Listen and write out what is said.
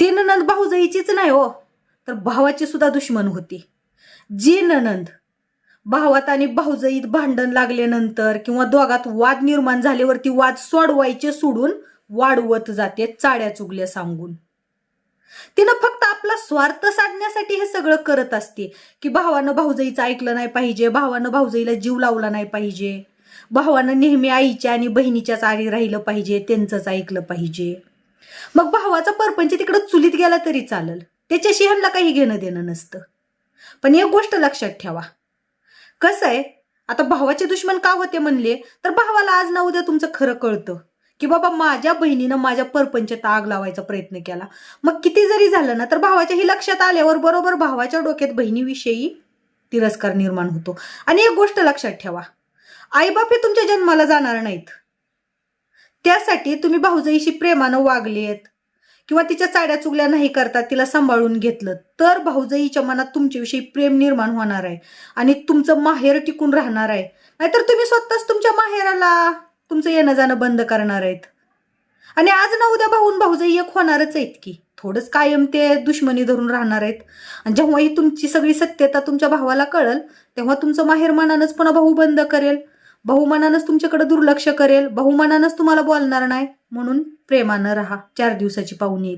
ती ननंद भाऊजाईचीच नाही हो. तर भावाची सुद्धा दुश्मन होती. जी ननंद भावात आणि भाऊजाईत भांडण लागल्यानंतर किंवा दोघात वाद निर्माण झाल्यावरती वाद सोडवायचे सोडून वाढवत जाते चाड्या चुगल्या सांगून. तिनं फक्त आपला स्वार्थ साधण्यासाठी हे सगळं करत असते की भावानं भाऊजाईचं ऐकलं नाही पाहिजे भावानं भाऊजाईला जीव लावला नाही पाहिजे भावानं नेहमी आईच्या आणि बहिणीच्याच आरी राहिलं पाहिजे त्यांचंच ऐकलं पाहिजे. मग भावाचा परपंच तिकडं चुलीत गेला तरी चालल. त्याच्याशी ह्यांना काही घेणं देणं नसतं. पण एक गोष्ट लक्षात ठेवा. कसं आहे आता भावाचे दुश्मन का होते म्हणले तर भावाला आज ना उद्या तुमचं खरं कळतं. की बाबा माझ्या बहिणीनं माझ्या परपंचात आग लावायचा प्रयत्न केला. मग किती जरी झालं ना तर भावाच्या ही लक्षात आल्यावर बरोबर भावाच्या डोक्यात बहिणीविषयी तिरस्कार निर्माण होतो. आणि एक गोष्ट लक्षात ठेवा. आईबाप हे तुमच्या जन्माला जाणार नाहीत. त्यासाठी तुम्ही भाऊजाईशी प्रेमानं वागलेत. किंवा तिच्या चाड्या चुगल्या नाही करता तिला सांभाळून घेतलं तर भाऊजाईच्या मनात तुमच्याविषयी प्रेम निर्माण होणार आहे. आणि तुमचं माहेर टिकून राहणार आहे. नाहीतर तुम्ही स्वतःच तुमच्या माहेराला तुमचं येणं जाणं बंद करणार आहेत. आणि आज ना उद्या भाऊन भाऊजाई एक होणारच आहेत की. थोडंच कायम ते दुश्मनी धरून राहणार आहेत. आणि जेव्हा ही तुमची सगळी सत्यता तुमच्या भावाला कळल तेव्हा तुमचं माहेर मनानंच पुन्हा भाऊ बंद करेल. बहुमानानंच तुमच्याकडे दुर्लक्ष करेल बहुमानानंच तुम्हाला बोलणार नाही. म्हणून प्रेमानं राहा. चार दिवसाची पाहुणी आहेत.